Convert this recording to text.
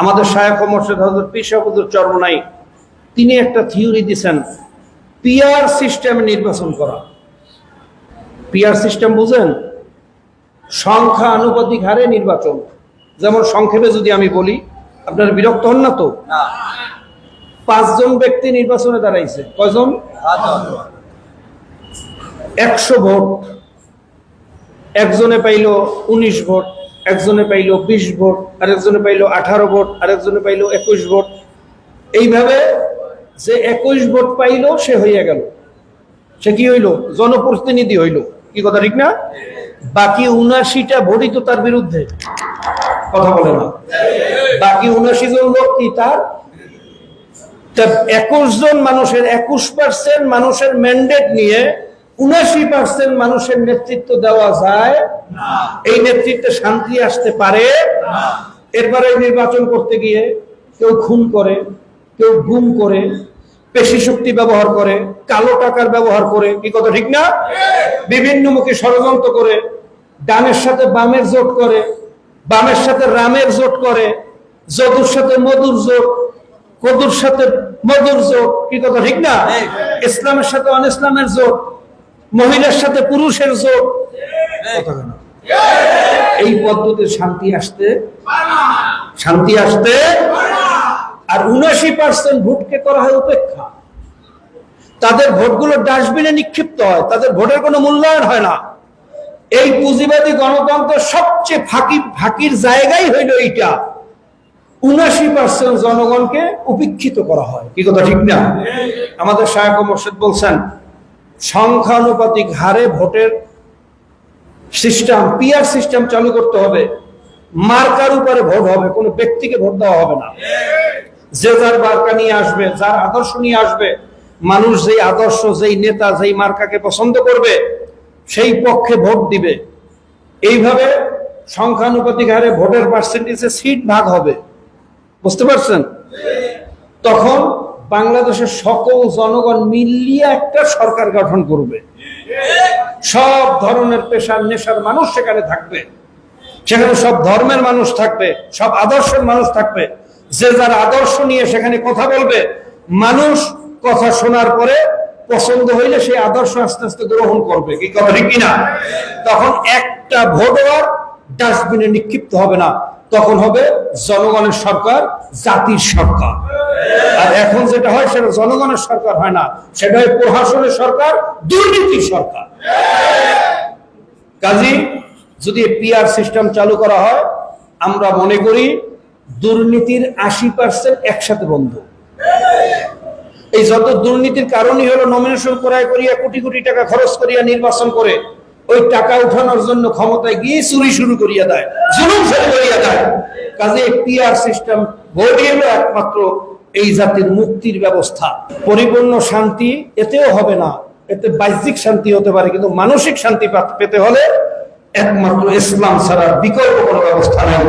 আমাদের শায়ক মোর্শেদ হজরত পিসাবুদুর চরমনাই তিনি একটা থিওরি দিছেন পিয়ার সিস্টেমে নির্বাচন করা। পিয়ার সিস্টেম বুঝেন? সংখ্যা আনুপাতিক হারে নির্বাচন। যেমন সংক্ষেপে যদি আমি বলি আপনার বিরক্ত হন না তো? পাঁচজন ব্যক্তি নির্বাচনে দাঁড়াইছে। কয়জন? একশো ভোট। একজনে পাইল উনিশ ভোট। একজনে পাইল বিশ ভোট, আরেকজনে পাইল আঠারো ভোট, আরেকজনে পাইল একুশ ভোট। এইভাবে যে একুশ ভোট পাইল, সে হইয়া গেল। সে কি হইল? জনপ্রতিনিধি হইল। কি কথা, ঠিক না? বাকি উনাশিটা ভোটই তো তার বিরুদ্ধে। কথা বলে না। বাকি উনাশি জন লোক কি তার? একুশ জন মানুষের, একুশ পার্সেন্ট মানুষের ম্যান্ডেট নিয়ে উনাশি পার্সেন্ট মানুষের নেতৃত্ব দেওয়া যায়। এই নেতৃত্বে শান্তি আসতে পারে। এরপরে নির্বাচন করতে গিয়ে কেউ খুন করে কেউ গুম করে পেশি শক্তি ব্যবহার করে কালো টাকার ব্যবহার করে কি কথা ঠিক না? বিভিন্ন মুখে ষড়যন্ত্র করে ডানের সাথে বামের জোট করে বামের সাথে রামের জোট করে যদুর সাথে মধুর জোট কদুর সাথে মধুর জোট কি কথা ঠিক না? ইসলামের সাথে অন ইসলামের জোট মহিলার সাথে পুরুষের জোট এই পদ্ধতির শান্তি আসতে শান্তি আসতে, আর উনাশি পার্সেন্ট ভোটকে করা হয় উপেক্ষা। তাদের ভোটগুলো ডাস্টবিনে নিক্ষিপ্ত হয়, তাদের ভোটের কোনো মূল্যায়ন হয় না। এই পুঁজিবাদী গণতন্ত্রের সবচেয়ে ফাঁকি, ফাঁকির জায়গাই হইল এইটা। উনাশি পার্সেন্ট জনগণকে উপেক্ষিত করা হয়। কি কথা, ঠিক না? আমাদের শায়ক মোর্শেদ বলছেন সংখ্যানুপাতিক হারে ভোটের সিস্টেম পিয়ার সিস্টেম চালু করতে হবে। মার্কার উপরে ভোট হবে, কোনো ব্যক্তিকে ভোট দেওয়া হবে না। যে যার মার্কা নিয়ে আসবে, যার আদর্শ নিয়ে আসবে, মানুষ যেই আদর্শ, যেই নেতা, যেই মার্কাকে পছন্দ করবে, সেই পক্ষে ভোট দিবে। এইভাবে সংখ্যানুপাতিক হারে ভোটের পার্সেন্টেজে সিট ভাগ হবে। বুঝতে পারছেন? তখন বাংলাদেশের সকল জনগণ মিলিয়ে একটা সরকার গঠন করবে। সব ধরনের পেশার নেশার মানুষ সেখানে থাকবে। সেখানে সব ধর্মের মানুষ থাকবে, সব আদর্শের মানুষ থাকবে। যে যার আদর্শ নিয়ে সেখানে কথা বলবে, মানুষ কথা শোনার পরে পছন্দ হইলে সেই আদর্শ আস্তে আস্তে গ্রহণ করবে। কি কথা ঠিক কিনা? তখন একটা ভোটও আর ডাস্টবিনে নিক্ষিপ্ত হবে না। তখন হবে জনগণের সরকার, জাতির সরকার। আর এখন যেটা হয়, সেটা জনগণের সরকার হয় না, সেটা হয় প্রশাসনের সরকার, দুর্নীতির সরকার। কাজী, যদি পিআর সিস্টেম চালু করা হয়, আমরা মনে করি দুর্নীতির আশি পার্সেন্ট একসাথে বন্ধ। এই যত দুর্নীতির কারণই হলো নমিনেশন করায় করিয়া কোটি কোটি টাকা খরচ করিয়া নির্বাচন করে ওই টাকা উঠানোর জন্য ক্ষমতায় গিয়ে চুরি শুরু করিয়া দেয়, জুলুম শুরু করিয়া দেয়। কাজে পিআর সিস্টেম ভোটই হলো একমাত্র এই জাতির মুক্তির ব্যবস্থা। পরিপূর্ণ শান্তি এতেও হবে না। এতে বাহ্যিক শান্তি হতে পারে, কিন্তু মানসিক শান্তি পেতে হলে একমাত্র ইসলাম ছাড়া বিকল্প কোনো ব্যবস্থা নেই।